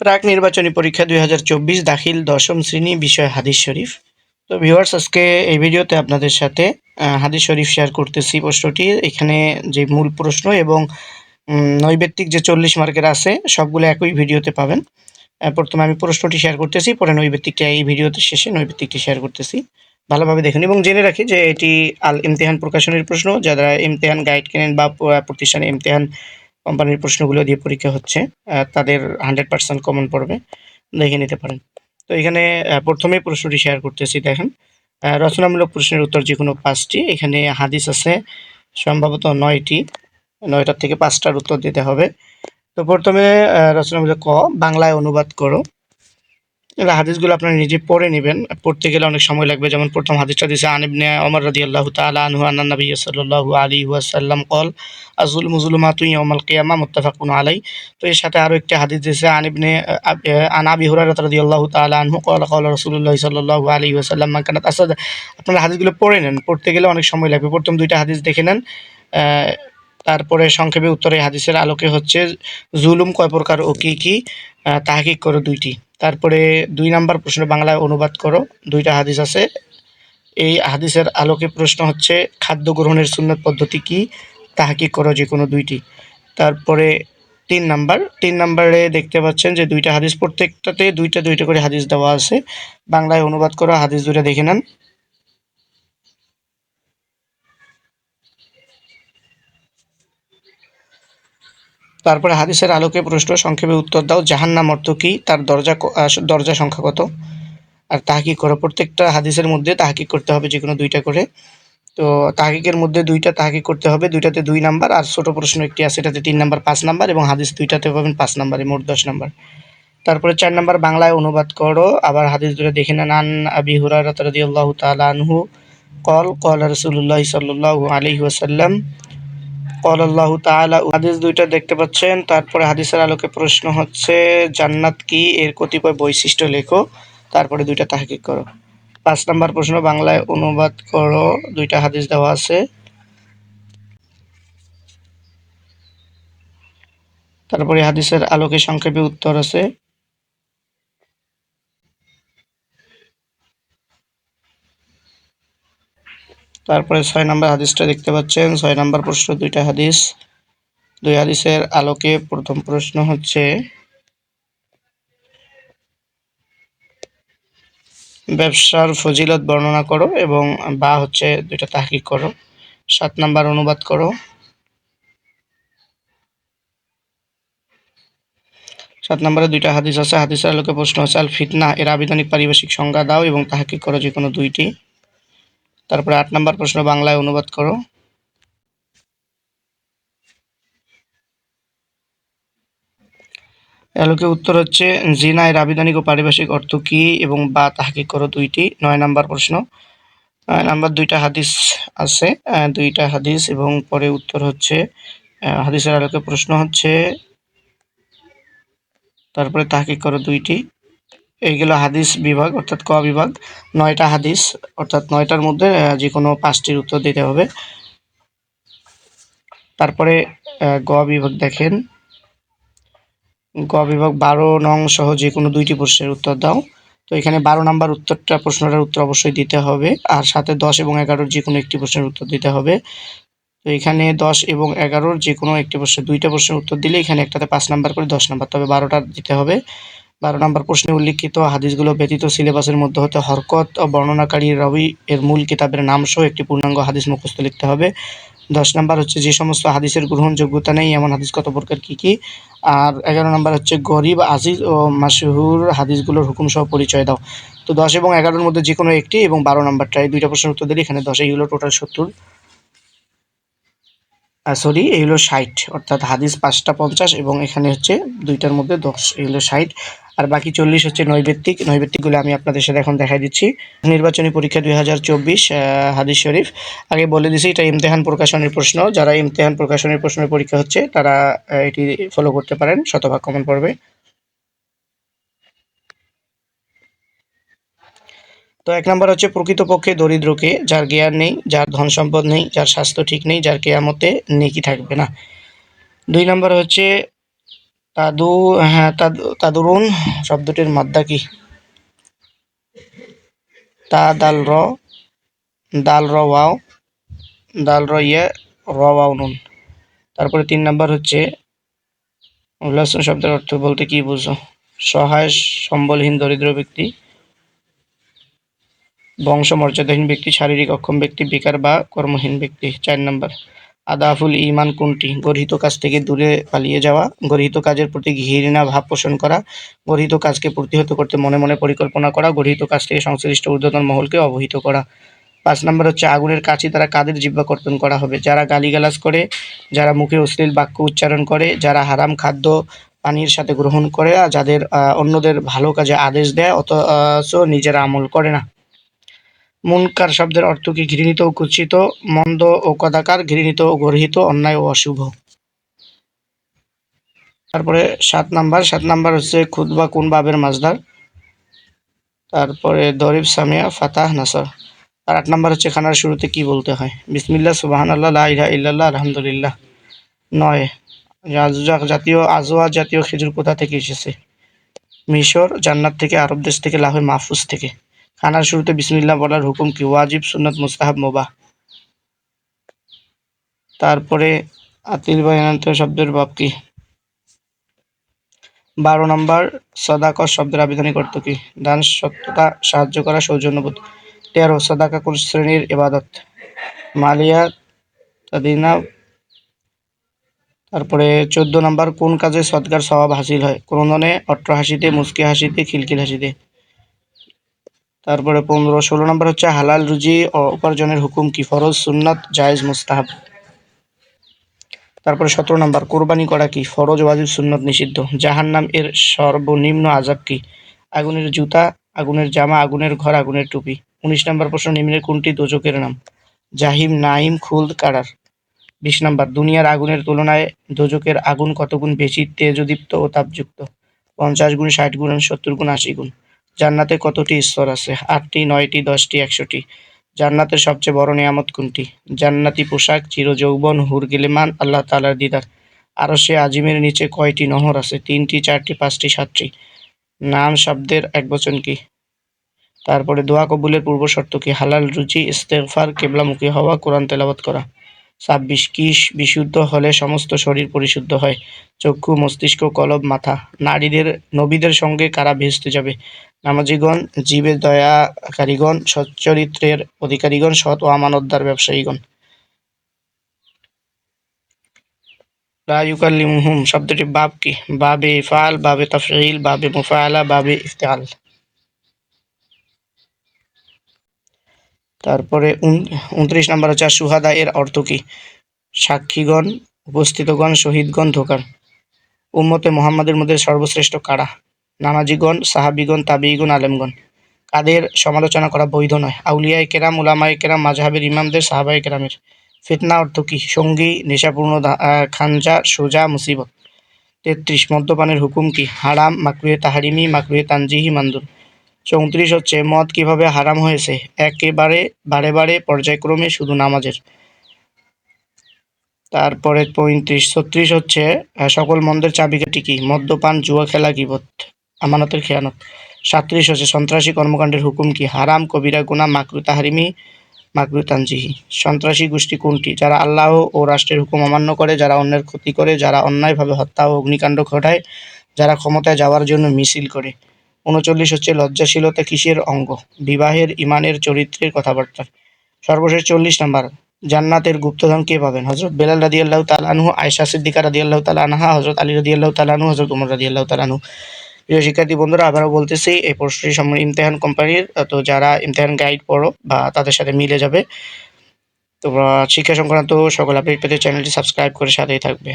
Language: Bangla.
প্রাক নির্বাচনী পরীক্ষা দুই দাখিল দশম শ্রেণি বিষয় হাদিস শরীফ। তো ভিউয়ার্স আজকে এই ভিডিওতে আপনাদের সাথে হাদিস শরীফ শেয়ার করতেছি প্রশ্নটি। এখানে যে মূল প্রশ্ন এবং নৈবেত্তিক যে চল্লিশ মার্কের আছে, সবগুলো একই ভিডিওতে পাবেন। প্রথমে আমি প্রশ্নটি শেয়ার করতেছি, পরে নৈবেত্তিকটা এই ভিডিওতে শেষে নৈবেত্তিকটি শেয়ার করতেছি। ভালোভাবে দেখুন এবং জেনে রাখি যে এটি আল ইমতেহান প্রকাশনের প্রশ্ন। যারা ইমতেহান গাইড কেনেন বা প্রতিষ্ঠানে ইমতেহান কোম্পানির প্রশ্নগুলো দিয়ে পরীক্ষা হচ্ছে তাদের হান্ড্রেড পার্সেন্ট কমন পড়বে, দেখে নিতে পারেন। তো এখানে প্রথমে প্রশ্নটি শেয়ার করতেছি, দেখেন। রচনামূলক প্রশ্নের উত্তর যে কোনো পাঁচটি, এখানে হাদিস আছে, সম্ভবত নয়টি, নয়টার থেকে পাঁচটার উত্তর দিতে হবে। তো প্রথমে রচনামূলক ক, বাংলায় অনুবাদ করো। এবার হাদিসগুলো আপনারা নিজে পড়ে নেবেন। পড়তে গেলে অনেক সময় লাগবে। যেমন প্রথম হাদিসটা দিয়েছে আনিবনে অমর রাদি আল্লাহ তালা আনহু আন্না আলী ওয়াসাল্লাম কল আজুল মুজুলমা মুজুলমাতু ইয়াউমাল কিয়ামা মুত্তাফাকুন আলাই তো এর সাথে আরও একটি হাদিস দিয়েছে আনিবনে আন আবি হুরায়রা রাদিয়াল্লাহু তাআলা আনহু কল কল রাসূলুল্লাহ সাল্লাল্লাহু আলাইহি ওয়াসাল্লাম, মান কানাত আসাদ আপনারা হাদিসগুলো পড়ে নেন পড়তে গেলে অনেক সময় লাগবে। প্রথম দুইটা হাদিস দেখে নেন। তারপরে সংক্ষেপে উত্তরে হাদিসের আলোকে হচ্ছে জুলুম কয় প্রকার ও কি কি তাহকিক করো দুইটি। তারপরে দুই নাম্বার প্রশ্ন, বাংলায় অনুবাদ করো, দুইটা হাদিস আছে। এই হাদিসের আলোকে প্রশ্ন হচ্ছে, খাদ্য গ্রহণের সুন্নত পদ্ধতি কি, তাহাকিক করো যে কোনো দুইটি। তারপরে তিন নাম্বার, তিন নাম্বারে দেখতে পাচ্ছেন যে দুইটা হাদিস, প্রত্যেকটাতে দুইটা দুইটা করে হাদিস দেওয়া আছে। বাংলায় অনুবাদ করা, হাদিস দুইটা দেখে নেন। তারপরে হাদিসের আলোকে প্রশ্ন, সংক্ষেপে উত্তর দাও, জাহান্নাম অর্থ কী? তার দরজা দরজা সংখ্যা কত? আর তাহাকিক করো। প্রত্যেকটা হাদিসের মধ্যে তাহাকিক করতে হবে যে কোনো দুইটা করে। তো তাহাকিকের মধ্যে দুইটা তাহাকিক করতে হবে, দুইটাতে দুই নাম্বার, আর ছোটো প্রশ্ন একটি আছে, এটাতে তিন নাম্বার, পাঁচ নাম্বার, এবং হাদিস দুইটাতে পাবেন পাঁচ নাম্বারে, মোট দশ নাম্বার। তারপরে চার নাম্বার, বাংলায় অনুবাদ করো। আবার হাদিস দুটো দেখে নেন, আন আবি হুরায়রা রাদিয়াল্লাহু তাআলা আনহু, কল কল রাসূলুল্লাহ সাল্লাল্লাহু আলাইহি ওয়াসাল্লাম আল্লাহু হাদিস দুইটা দেখতে পাচ্ছেন। তারপরে হাদিসের আলোকে প্রশ্ন হচ্ছে, জান্নাত কি? এর কতিপয় বৈশিষ্ট্য লেখো। তারপরে দুইটা তাহকিক করো। পাঁচ নাম্বার প্রশ্ন, বাংলায় অনুবাদ করো। দুইটা হাদিস দেওয়া আছে। তারপরে হাদিসের আলোকে সংক্ষেপে উত্তর আছে। তারপরে ছয় নম্বর হাদিসটা দেখতে পাচ্ছেন, ছয় নম্বর প্রশ্ন, দুইটা হাদিস। দুই হাদিসের আলোকে প্রথম প্রশ্ন হচ্ছে, ব্যবসার ফজিলত বর্ণনা করো এবং বা হচ্ছে দুইটা তাহকিক করো। সাত নাম্বার অনুবাদ করো। সাত নম্বরে দুইটা হাদিস আছে, হাদিসের আলোকে প্রশ্ন হচ্ছে, আল ফিতনা, এর আবিধানিক পারিভাষিক সংজ্ঞা দাও এবং তাহাকিক করো যে কোনো দুইটি। তারপরে আট নম্বর প্রশ্ন, বাংলায় অনুবাদ করো। এর আলোকে উত্তর হচ্ছে জিনা এর আবিধানিক ও পারিভাষিক অর্থ কি এবং বা তাহাকিক করো দুইটি? নয় নাম্বার প্রশ্ন। নয় নাম্বার দুইটা হাদিস আছে দুইটা হাদিস এবং পরে উত্তর হচ্ছে হাদিসের আলোকে প্রশ্ন হচ্ছে, তারপরে তাহকিক করো দুইটি। এইগুলো হাদিস বিভাগ, অর্থাৎ ক বিভাগ, নয়টা হাদিস, অর্থাৎ নয়টার মধ্যে যে কোনো পাঁচটির উত্তর দিতে হবে। তারপরে গ বিভাগ দেখেন। গ বিভাগ বারো নং সহ যে কোনো দুইটি প্রশ্নের উত্তর দাও। তো এখানে বারো নাম্বার উত্তরটা, প্রশ্নটার উত্তর অবশ্যই দিতে হবে। আর সাথে দশ এবং এগারোর যে কোনো একটি প্রশ্নের উত্তর দিতে হবে। তো এখানে দশ এবং এগারোর যে কোনো একটি প্রশ্নের, দুইটা প্রশ্নের উত্তর দিলে এখানে একটাতে পাঁচ নাম্বার করে দশ নাম্বার, তবে বারোটা দিতে হবে। বারো নম্বর প্রশ্নে উল্লিখিত হাদিসগুলো ব্যতীত সিলেবাসের মধ্যে হতে হরকত ও বর্ণনাকারী রবি এর মূল কিতাবের নাম সহ একটি পূর্ণাঙ্গ হাদিস মুখস্থ লিখতে হবে। দশ নম্বর হচ্ছে যে সমস্ত হাদিসের গ্রহণযোগ্যতা নেই, এমন হাদিস কত প্রকার, কী কী? আর এগারো নম্বর হচ্ছে গরিব, আজিজ ও মাসহুর হাদিসগুলোর হুকুম সহ পরিচয় দাও। তো দশ এবং এগারোর মধ্যে যে কোনো একটি এবং বারো নম্বরটা এই দুইটা প্রশ্নের উত্তর দিলে এখানে দশ, এইগুলো টোটাল সত্তর। সরি এইগুলো ষাট, অর্থাৎ হাদিস পাঁচটা পঞ্চাশ এবং এখানে হচ্ছে দুইটার মধ্যে দশ এগুলো ষাট। আর বাকি চল্লিশ হচ্ছে নৈবেত্তিক, নৈবেত্তিকগুলো আমি আপনাদের সাথে এখন দেখাই দিচ্ছি। নির্বাচনী পরীক্ষা দুই হাজার চব্বিশ হাদিস শরীফ। আগে বলে দিছি, এটা ইমতেহান প্রকাশনের প্রশ্ন। যারা ইমতেহান প্রকাশনের প্রশ্নের পরীক্ষা হচ্ছে, তারা এটি ফলো করতে পারেন, শতভাগ কমন পড়বে। তো এক নম্বর হচ্ছে প্রকৃতপক্ষে দরিদ্রকে, যার জ্ঞান নেই, যার ধন সম্পদ নেই, যার স্বাস্থ্য ঠিক নেই, যার কেয়ামতে নেকি থাকবে না। দুই নম্বর হচ্ছে তাদু হ্যাঁ তাদু, তাদুরুন শব্দটির মাদ্দা কি? তা, দাল, র দাল, র, ওয়াও, দাল, র ইয়ে র, ওয়াও, নুন। তারপরে তিন নাম্বার হচ্ছে উল্লাসন শব্দের অর্থ বলতে কি বুঝো? সহায়, সম্বলহীন, দরিদ্র ব্যক্তি বংশ মর্যাদাহীন ব্যক্তি, শারীরিক অক্ষম ব্যক্তি, বেকার বা কর্মহীন ব্যক্তি। চার নম্বর, আদাফুল ইমান কোনটি? গর্হিত কাজ থেকে দূরে পালিয়ে যাওয়া, গর্হিত কাজের প্রতি ঘৃণা ভাব পোষণ করা, গর্হিত কাজকে প্রতিহত করতে মনে মনে পরিকল্পনা করা, গর্হিত কাজ থেকে সংশ্লিষ্ট ঊর্ধ্বতন মহলকে অবহিত করা। পাঁচ নম্বর হচ্ছে আগুনের কাছে তারা কাদের জিব্বা কর্তন করা হবে? যারা গালিগালাজ করে, যারা মুখে অশ্লীল বাক্য উচ্চারণ করে, যারা হারাম খাদ্য পানির সাথে গ্রহণ করে যাদের অন্যদের ভালো কাজে আদেশ দেয়, অথচ নিজেরা আমল করে না। মুনকার শব্দের অর্থ কি ঘৃণিত ও কুচ্ছিত, মন্দ ও কদাকার ঘৃণিত ও গর্হিত, অন্যায় ও অশুভ। তারপরে সাত নাম্বার সাত নাম্বার হচ্ছে খুদবা কোন বাবের মাজদার। তারপরে দরিব সামিয়া, ফাতাহ নাসর। আর আট নাম্বার হচ্ছে খানার শুরুতে কি বলতে হয়? বিসমিল্লা সুবাহান আল্লাহ ইহা ইল্লাল্লাহ, আলহামদুলিল্লাহ। নয় জাতীয় আজোয়া জাতীয় খেজুর কোথা থেকে এসেছে? মিশর, জান্নাত থেকে, আরব দেশ থেকে, লাহোর মাহফুজ থেকে। খানার শুরুতে বিসমিল্লাহ বলার হুকুম কি? ওয়াজিব, সুন্নত, মুস্তাহাব, মোবাহ। তারপরে আতিল বায়ানান্ত শব্দের বাপ কি? বারো নম্বর সদাকর শব্দের আবেদনিক অর্থ কি? দান সত্যতা, সাহায্য করা, সৌজন্যবোধ। তেরো, সদাকা কোন শ্রেণির ইবাদত? মালিয়া, তাদিনা। তারপরে চোদ্দ নম্বর, কোন কাজে সৎকার স্বভাব হাসিল হয়? ক্রন্দনে অট্র হাসিতে মুস্কি হাসিতে, খিলখিল হাসিতে। তারপরে পনেরো, ষোলো নম্বর হচ্ছে হালাল রুজি উপার্জনের হুকুম কি ফরজ, সুন্নাত, জায়েজ, মুস্তাহাব? তারপরে সতেরো নম্বর, কোরবানি করা কি ফরজ, ওয়াজিব, সুন্নত নিষিদ্ধ? জাহান্নাম এর সর্বনিম্ন আজাব কি? আগুনের জুতা, আগুনের জামা, আগুনের ঘর, আগুনের টুপি। উনিশ নম্বর প্রশ্ন, নিম্নের কোনটি দোজকের নাম? জাহিম নাইম খুলদ, কারার। বিশ নম্বর, দুনিয়ার আগুনের তুলনায় দোজকের আগুন কত গুণ বেশি তেজদীপ্ত ও তাপযুক্ত? পঞ্চাশ গুণ, ষাট গুণ, সত্তর গুণ, আশি গুণ। জান্নাতে কতটি স্তর আছে? আটটি, নয়টি, দশটি, একশোটি। জান্নাতের সবচেয়ে বড় নিয়ামত কোনটি? জান্নাতি পোশাক, চিরযৌবন হুর গিলেমান আল্লাহ তালার দিদার। আরও সে আজিমের নিচে কয়টি নহর আছে? তিনটি, চারটি, পাঁচটি, সাতটি। নাম, শব্দের এক বচন কি? তারপরে দোয়া কবুলের পূর্ব শর্ত কি? হালাল রুচি ইস্তেফার কেবলামুখী হওয়া, কোরআন তেলাবত করা। ছাব্বিশ কিস বিশুদ্ধ হলে সমস্ত শরীর পরিশুদ্ধ হয়। চক্ষু, মস্তিষ্ক, কলব, মাথা। নারীদের, নবীদের সঙ্গে কারা ভেস্তে যাবে? নামাজিগণ, জীবের দয়াকারীগণ, সচ্চরিত্রের অধিকারীগণ, সৎ ও আমানতদার ব্যবসায়ীগণ। শব্দটি বাব কি বাবে ইফাল বাবে তাফিল বাবে মুফালা বাবে ইফতেহাল তারপরে উনত্রিশ নম্বর হচ্ছে সুহাদা এর অর্থ কি? সাক্ষীগণ, উপস্থিতগণ, শহীদগণ, ধোকার। উম্মতে মোহাম্মদের মধ্যে সর্বশ্রেষ্ঠ কারা? নামাজিগণ, সাহাবিগণ তাবিগণ আলেমগণ। কাদের সমালোচনা করা বৈধ নয়? আউলিয়ায় কেরাম, উলামায় কেরাম মাঝহাবের ইমামদের সাহাবাই কেরামের। ফিতনা অর্থ কি? সঙ্গী, নেশাপূর্ণ খানজা সোজা, মুসিবত। তেত্রিশ, মদ্যপানের হুকুম কি? হারাম মাকরুয়ে তাহারিমি মাকরুয়ে তানজিহি, মান্দুর। চৌত্রিশ হচ্ছে মদ কীভাবে হারাম হয়েছে? একেবারে বারে বারে পর্যায়ক্রমে শুধু নামাজের। তারপরে পঁয়ত্রিশ, ছত্রিশ হচ্ছে সকল মন্দের চাবিকাঠি কি? মদ্যপান, জুয়া খেলা কিবত আমানতের খেয়ানত। সাত্রিশ হচ্ছে সন্ত্রাসী কর্মকাণ্ডের হুকুম কি? হারাম, কবিরা গুনা মাকরু, তাহারিমি, মাকরু, তানজিহি। সন্ত্রাসী গোষ্ঠী কোনটি? যারা আল্লাহ ও রাষ্ট্রের হুকুম অমান্য করে, যারা অন্যের ক্ষতি করে, যারা অন্যায়ভাবে হত্যা ও অগ্নিকাণ্ড ঘটায়, যারা ক্ষমতায় যাওয়ার জন্য মিছিল করে। উনচল্লিশ হচ্ছে লজ্জাশীলতা কিসের অঙ্গ? বিবাহের, ইমানের, চরিত্রের কথাবার্তা। সর্বশেষ চল্লিশ নাম্বার, জান্নাতের গুপ্তধন কে পাবেন? হজরত বেলাল রাদি আল্লাহ তালানহু আয়সা সিদ্দিকা রাদি আল্লাহ তালানহা হজরত আলী রাদি আল্লাহ তালানহু হজরত উমর রাদি আল্লাহ তালানহু প্রিয় শিক্ষার্থী, বন্ধুরা, আবারও বলতেছি, এই প্রশ্নটি সম্বন্ধে ইমতেহান কোম্পানির, তো যারা ইমতেহান গাইড পড়ো বা তাদের সাথে মিলে যাবে, তোমরা শিক্ষা সংক্রান্ত সকল আপডেট পেতে চ্যানেলটি সাবস্ক্রাইব করে সাথেই থাকবে।